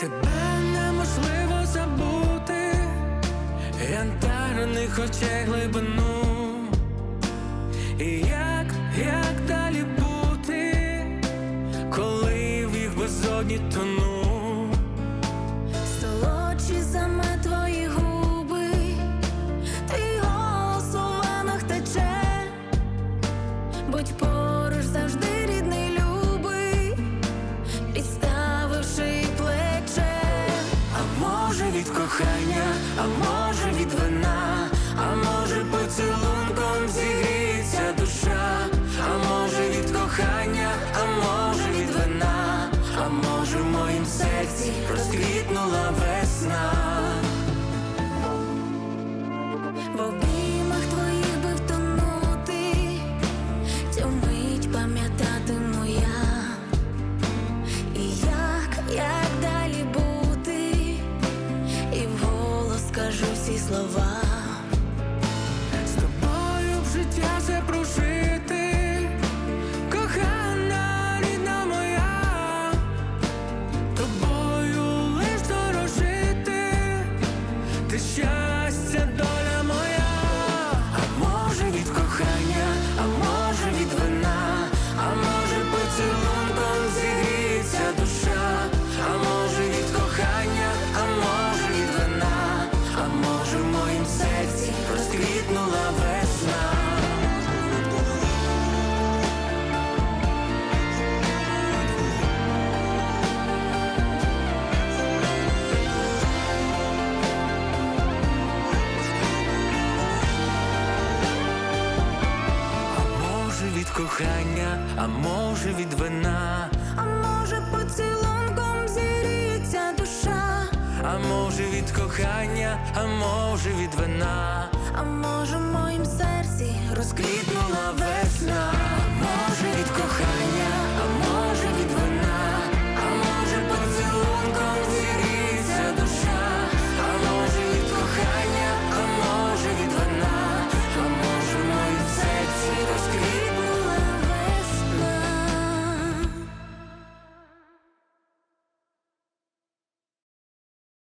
Тебе неможливо забути, янтарних очей глибину. І як, як далі бути, коли в їх безодні тону? Від кохання, а може від вина, а може поцілунком зігріється душа, а може від кохання, а може від вина, а може в моїм серці розквітнула весна. Слова. Від кохання, а може від вина, А може поцілунком зіріться душа, а може від кохання, а може від вина, а може в моїм серці розквітнула весна.